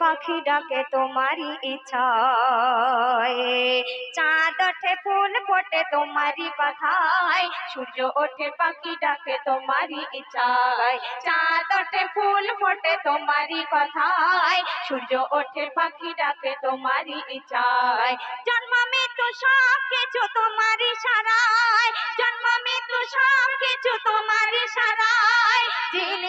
পাখি ডাকে তোমারই ইচ্ছায়। চাঁদ ওঠে, ফুল ফোটে তোমারই কথায় সূর্য ওঠে, পাখি ডাকে তোমারই ইচ্ছায়। চাঁদ ওঠে, ফুল ফোটে তোমারই কথায় সূর্য ওঠে, পাখি ডাকে তোমারই ইচ্ছায়। জন্ম, মৃত্যু সব কিছু তোমারই সারায়। জন্ম, মৃত্যু সব কিছু তোমারই সারায়। জিন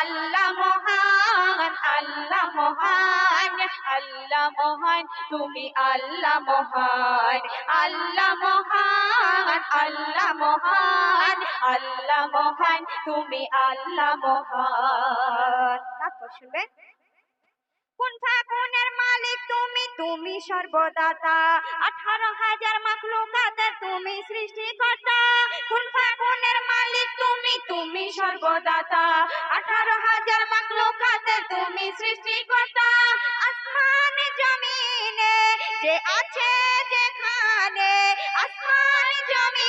আল্লাহ মহান আল্লাহ মহান আল্লাহ মহান, তুমি আল্লাহ মহান আল্লাহ মহান আল্লাহ মহান আল্লাহ মহান, তুমি আল্লাহ মহান। শুনবেন। কোন ফাগুনের মালিক তুমি? তুমি সর্বদাতা। আঠারো হাজার মাখলুকাতের তুমি সৃষ্টিকর্তা। কোন মালিক তুমি সর্বদাতা। আঠারো হাজার মাখলুকাতের তুমি সৃষ্টি সৃষ্টিকর্তা। আসমান জমিনে যে আছে যেখানে, আসমান জমিনে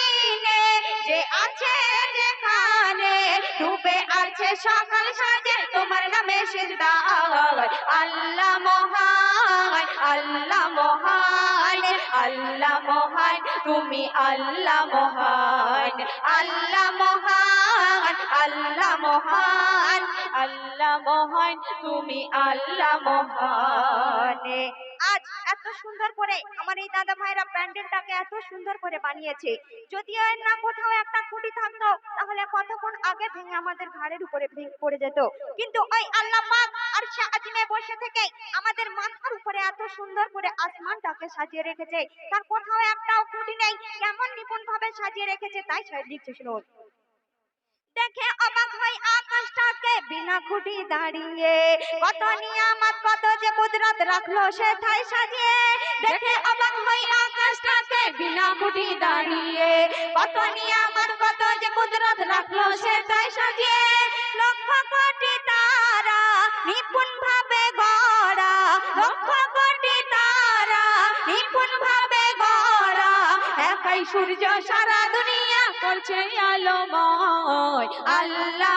সকাল সাজে তোমার নামে আল্লাহ মহান আল্লাহ মহান আল্লাহ মহান তুমি আল্লাহ মহান আল্লাহ মহান আল্লাহ মহান আল্লাহ মহান তুমি আল্লাহ মহান সুন্দর করে আমার এই দাদা ভাইরা প্যান্ডেলটাকে এত সুন্দর করে বানিয়েছে। যদি এর না কোথাও একটা খুঁটি থাকতো, তাহলে কতক্ষণ আগে ভেঙে আমাদের ঘাড়ের উপরে ভেঙে পড়ে যেত। কিন্তু ওই আল্লাহ পাক আর আজিমে বসে থেকে আমাদের মাথার উপরে এত সুন্দর করে আসমানটাকে সাজিয়ে রেখেছে। তার কোথাও একটাও খুঁটি নেই, কেমন নিপুণ ভাবে সাজিয়ে রেখেছে তাই লিখছে শুনুন দেখে অবাক হয় আকাশটাকে বিনা খুঁটি দাঁড়িয়ে, কত কত যে কুদরত রাখল সে ঠাই সাজিয়ে, দেখে অবাক হয় আকাশটাকে বিনা খুঁটি দাঁড়িয়ে। কত নিয়ামত, কত যে কুদরত রাখল সে ঠাই সাজিয়ে। লক্ষ কোটি তারা নিপুণ ভাবে গড়া, লক্ষ কোটি তারা নিপুণ ভাবে গড়া। একাই সূর্য সারা দুনিয়া করছে আলোময়, আল্লাহ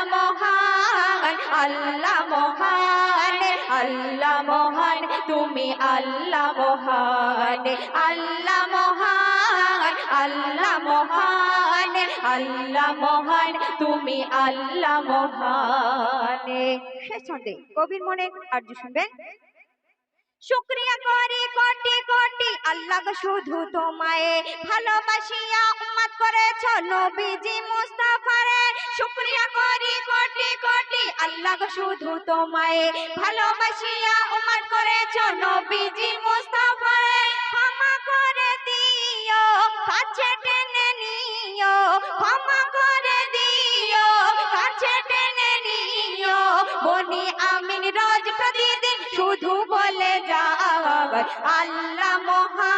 মহান, আল্লাহ মহান আল্লাহ মহান, তুমি আল্লাহ মহান আল্লাহ মহান আল্লাহ মহান আল্লাহ মহান, তুমি আল্লাহ মহান। শেষ ছন্দে কবির মনে আর্য শুনবেন। শুক্রিয়া করি কোটি কোটি, আল্লাহ শুধু তোমায় ভালোবাসিয়া উম্মত করেছ নবীজি মুস্তাফারে। শুক্রিয়া করি কোটি কোটি। আল্লাহ শুধু তোমায় ভালোবাসিয়া উম্মত করেছ নবীজি মুস্তাফারে ক্ষমা করে দিও, কাছে টেনে নিও, ক্ষমা করে দিও, কাছে টেনে নিও। বনি আমিন রোজ প্রতিদিন শুধু বলে যাও আল্লাহ মহান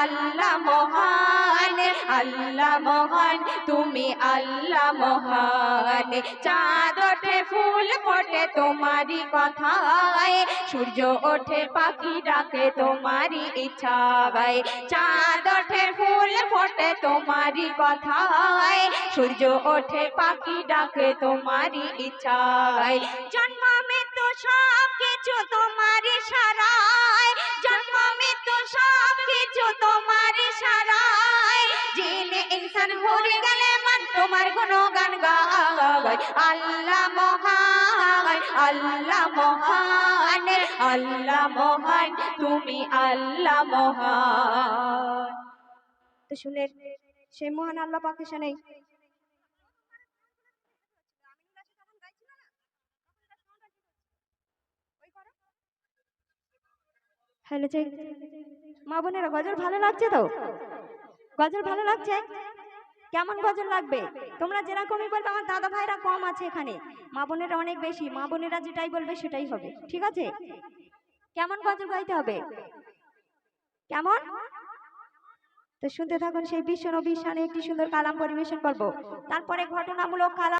আল্লাহ মহান আল্লাহ মহান, তুমি আল্লাহ মহান। চাঁদ ওঠে, ফুল ফোটে তোমারই কথায়, সূর্য ওঠে, পাখি ডাকে তোমারই ইচ্ছায়। চাঁদ ওঠে, ফুল ফোটে তোমারই কথায়, সূর্য ওঠে, পাখি ডাকে তোমারই ইচ্ছায়। জন্ম, মৃত্যু সব কিছু তোমারই সারায় কিছু তোমারই সারায়। জিনে ইনসান ভরে গেলে মন তোমার গুণগান গায়। আল্লাহ মহান আল্লাহ মহান আল্লাহ মহান, তুমি আল্লাহ মহান। তো শুনলেন সেই মহান আল্লাহ পাকে নেই হ্যালো মা বোনেরা, গজল ভালো লাগছে তো? গজল ভালো লাগছে? কেমন গজল লাগবে? তোমরা যেরকমই বলবে, আমার দাদা ভাইরা কম আছে এখানে। মা বোনেরা অনেক বেশি। মা বোনেরা যেটাই বলবে সেটাই হবে। ঠিক আছে? কেমন গজল গাইতে হবে? কেমন? তো শুনতে থাকুন সেই বিশ্ব নবীর শানে একটি সুন্দর কালাম পরিবেশন করব। তারপরে ঘটনামূলক কালাম